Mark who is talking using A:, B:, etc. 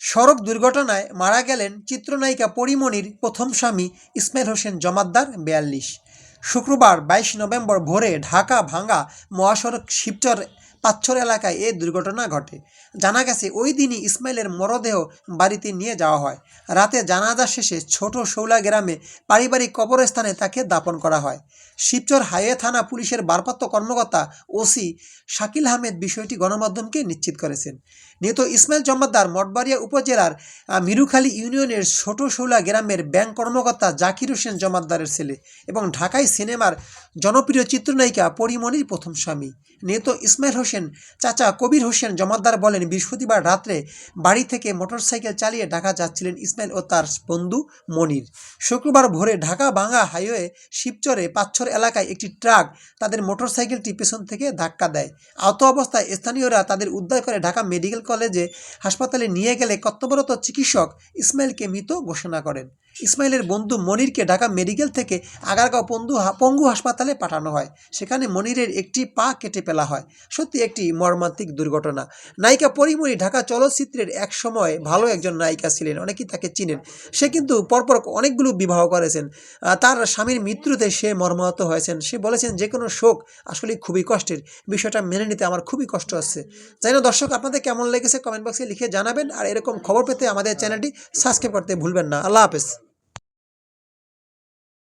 A: সড়ক দুর্ঘটনায় মারা গেলেন চিত্রনায়িকা পরিমণির প্রথম স্বামী ইসমাইল হোসেন জমাদ্দার বিয়াল্লিশ। শুক্রবার বাইশ নভেম্বর ভোরে ঢাকা ভাঙ্গা মহাসড়ক শিবচর পাচ্ছর এলাকায় এ দুর্ঘটনা ঘটে। জানা গেছে, ওই দিনই ইসমাইলের মরদেহ বাড়িতে নিয়ে যাওয়া হয়। রাতে জানাজা শেষে ছোট শৌলা গ্রামে পারিবারিক কবরস্থানে তাকে দাপন করা হয়। শিবচর হাইওয়ে থানা পুলিশের ভারপ্রাপ্ত কর্মকর্তা ওসি শাকিল আহমেদ বিষয়টি গণমাধ্যমকে নিশ্চিত করেছেন। নিহত ইসমাইল জমাদ্দার মঠবাড়িয়া উপজেলার মিরুখালী ইউনিয়নের ছোট শৌলা গ্রামের ব্যাংক কর্মকর্তা জাকির হোসেন জমাদ্দারের ছেলে এবং ঢাকায় সিনেমার জনপ্রিয় চিত্রনায়িকা পরিমণির প্রথম স্বামী। নিহত ইসমাইল হোসেন চাচা কবির হোসেন জমাদ্দার বলেন, বৃহস্পতিবার রাত্রে বাড়ি থেকে মোটরসাইকেল চালিয়ে ঢাকা যাচ্ছিলেন ইসমাইল ও তার বন্ধু মনির। শুক্রবার ভোরে ঢাকা ভাঙ্গা হাইওয়ে শিবচরে পাচ্ছর এলাকায় একটি ট্রাক তাদের মোটরসাইকেলটি পেছন থেকে ধাক্কা দেয়। আহত অবস্থায় স্থানীয়রা তাদের উদ্ধার করে ঢাকা মেডিকেল কলেজে হাসপাতালে নিয়ে গেলে কর্তব্যরত চিকিৎসক ইসমাইলকে মৃত ঘোষণা করেন। ইসমাইলের বন্ধু মনিরকে ঢাকা মেডিকেল থেকে আগারগাঁও পঙ্গু পঙ্গু হাসপাতালে পাঠানো হয়। সেখানে মনিরের একটি পা কেটে ফেলা হয়। সত্যি একটি মর্মান্তিক দুর্ঘটনা। নায়িকা পরিমণি ঢাকা চলচ্চিত্রের এক সময় ভালো একজন নায়িকা ছিলেন, অনেকেই তাকে চিনেন। সে কিন্তু পরপর অনেকগুলো বিবাহ করেছেন। তার স্বামীর মৃত্যুতে সে মর্মাহত হয়েছেন। সে বলেছেন যে কোনো শোক আসলে খুবই কষ্টের। বিষয়টা মেনে নিতে আমার খুবই কষ্ট হচ্ছে। জানি না দর্শক, আপনাদের কেমন লেগেছে কমেন্ট বক্সে লিখে জানাবেন। আর এরকম খবর পেতে আমাদের চ্যানেলটি সাবস্ক্রাইব করতে ভুলবেন না। আল্লাহ হাফেজ।